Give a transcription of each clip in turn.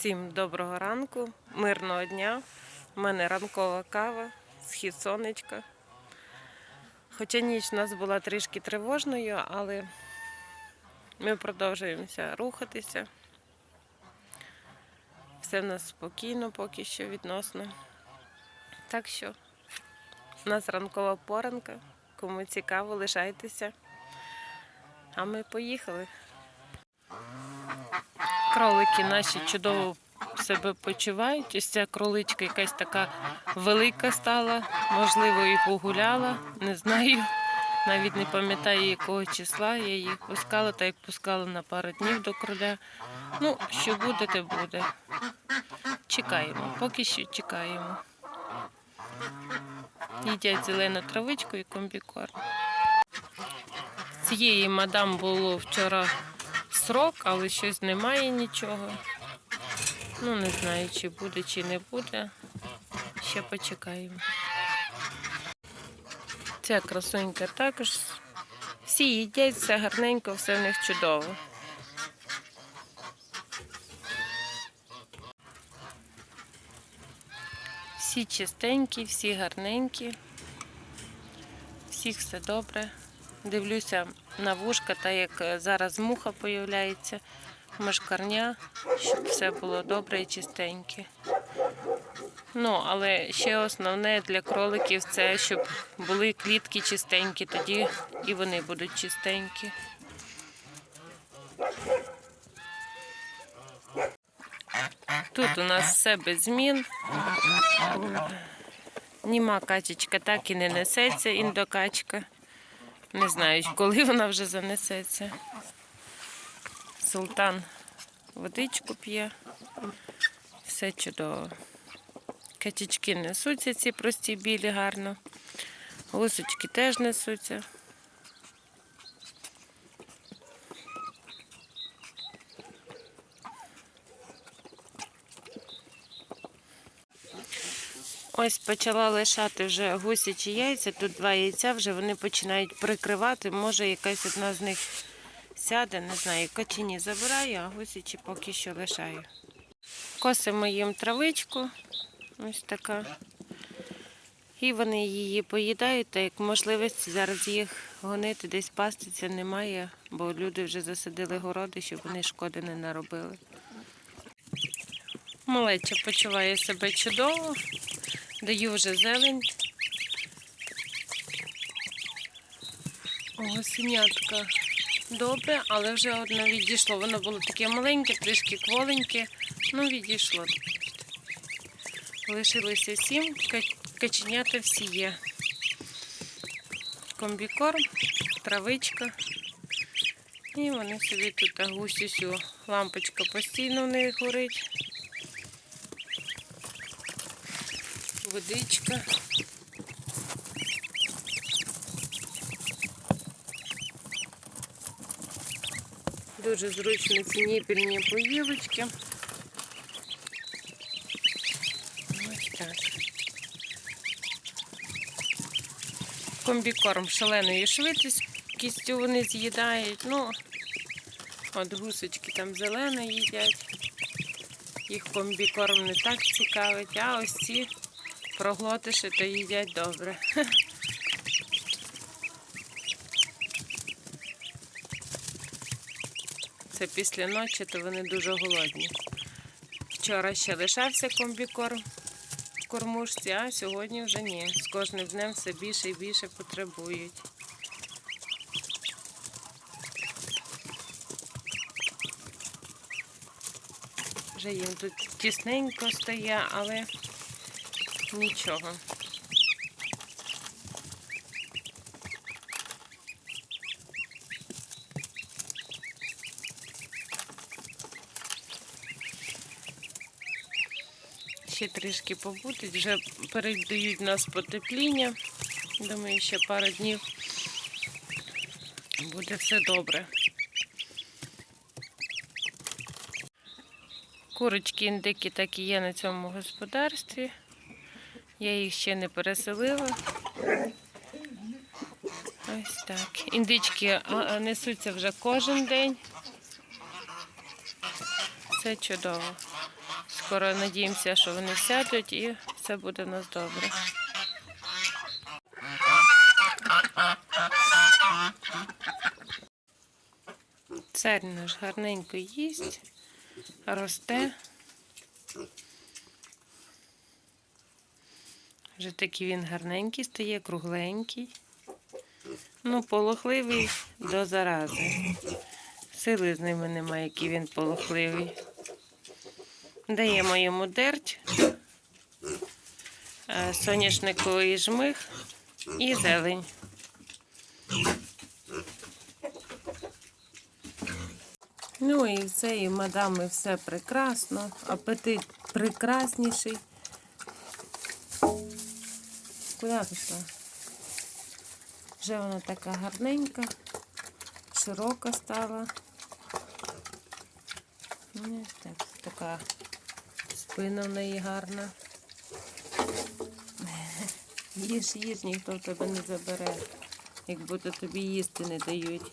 Всім доброго ранку, мирного дня. У мене ранкова кава, схід сонечка. Хоча ніч у нас була трішки тривожною, але ми продовжуємося рухатися. Все в нас спокійно поки що відносно. Так що у нас ранкова поранка. Кому цікаво, лишайтеся. А ми поїхали. Кролики наші чудово себе почувають. Ось ця кроличка якась така велика стала, можливо, і погуляла. Не знаю. Навіть не пам'ятаю, якого числа я їх пускала, та як пускала на пару днів до кроля. Ну, що буде, те буде. Чекаємо, поки що чекаємо. Їдять зелену травичку і комбікорм. Цієї мадам було вчора срок, але щось немає нічого. Ну, не знаю, чи буде, чи не буде. Ще почекаємо. Ця красунька також. Всі їдять, все гарненько, все в них чудово. Всі чистенькі, всі гарненькі, всіх все добре. Дивлюся на вушка, та як е, зараз муха появляється, мошкарня, щоб все було добре і чистеньке. Ну, але ще основне для кроликів це, щоб були клітки чистенькі, тоді і вони будуть чистенькі. Тут у нас все без змін. Німа качечка так і не несеться, індокачка. Не знаю, коли вона вже занесеться. Султан водичку п'є. Все чудово. Качечки несуться ці прості білі гарно. Гусочки теж несуться. Ось почала лишати вже гусячі яйця. Тут два яйця вже вони починають прикривати. Може, якась одна з них сяде, не знаю, качині забираю, а гусячі поки що лишаю. Косимо їм травичку. Ось така. І вони її поїдають, та як можливості зараз їх гонити, десь паститься немає, бо люди вже засадили городи, щоб вони шкоди не наробили. Малеча почуває себе чудово. Даю вже зелень. Гусенятка добре, але вже одне відійшло. Воно було таке маленьке, трішки кволеньке, ну відійшло. Лишилося сім, каченята всі є. Комбікорм, травичка. І вони собі тут гусю лампочка постійно в них горить. Водичка. Дуже зручно ці ніпільні поїлочки. Ось так. Комбікорм шаленої швидкістю вони з'їдають. Ну, от гусочки там зелено їдять. Їх комбікорм не так цікавить, а ось ці проглотиші, то їдять добре. Це після ночі, то вони дуже голодні. Вчора ще лишався комбікорм в кормушці, а сьогодні вже ні. З кожним днем все більше і більше потребують. Вже їм тут тісненько стає, але нічого. Ще трішки побудуть, вже передають нас потепління. Думаю, ще пару днів буде все добре. Курочки індики так і є на цьому господарстві. Я їх ще не переселила. Ось так. Індички несуться вже кожен день. Все чудово. скоро надіємося, що вони сядуть і все буде у нас добре. Цар наш гарненько їсть, росте. Вже такий він гарненький стає, кругленький. Ну, полохливий до зарази. Сили з ними немає, який він полохливий. Даємо йому дерть, е, соняшниковий жмих і зелень. Ну і все, і мадами все прекрасно, апетит прекрасніший. Куди пішла? Вже вона така гарненька, широка стала. Ну, так, така спина в неї гарна. Їж, їж, ніхто тебе не забере, як буде тобі їсти не дають.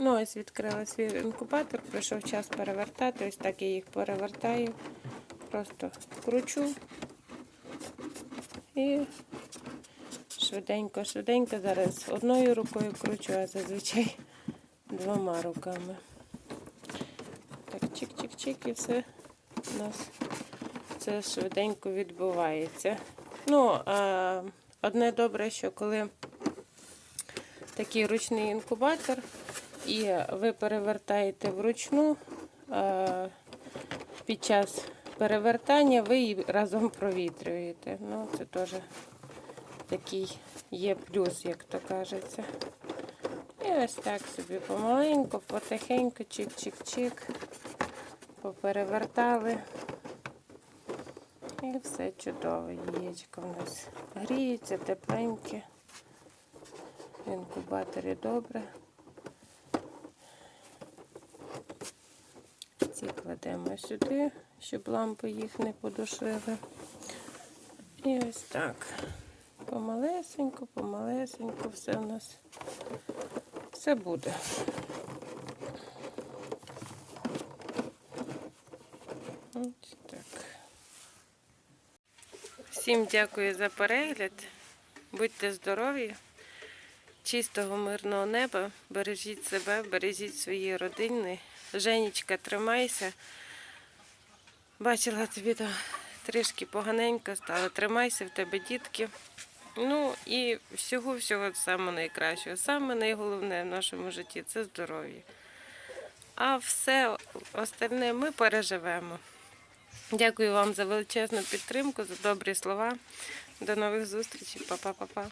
Ну, ось відкрила свій інкубатор, прийшов час перевертати. Ось так я їх перевертаю. Просто кручу і швиденько, швиденько. Зараз одною рукою кручу, а зазвичай двома руками. Так, чик-чик-чик, і все у нас це швиденько відбувається. Ну, а, одне добре, що коли такий ручний інкубатор, і ви перевертаєте вручну. е, Під час перевертання ви її разом провітрюєте. Ну, це теж такий є плюс, як то кажеться. І ось так собі помаленьку, потихеньку, чик-чик-чик, поперевертали. І все чудово. Яєчко в нас гріється, тепленьке. Інкубаторі добре. Ці кладемо сюди, щоб лампи їх не подушили. І ось так. Помалесенько, помалесенько, все у нас все буде. Ось так. Всім дякую за перегляд. Будьте здорові, чистого мирного неба. Бережіть себе, бережіть свої родини. Женечка, тримайся. Бачила тобі то трішки поганенько стало. Тримайся в тебе, дітки. Ну і всього-всього самого найкращого. Саме найголовне в нашому житті це здоров'я. А все остальне ми переживемо. Дякую вам за величезну підтримку, за добрі слова. До нових зустрічей. Па-па-па-па.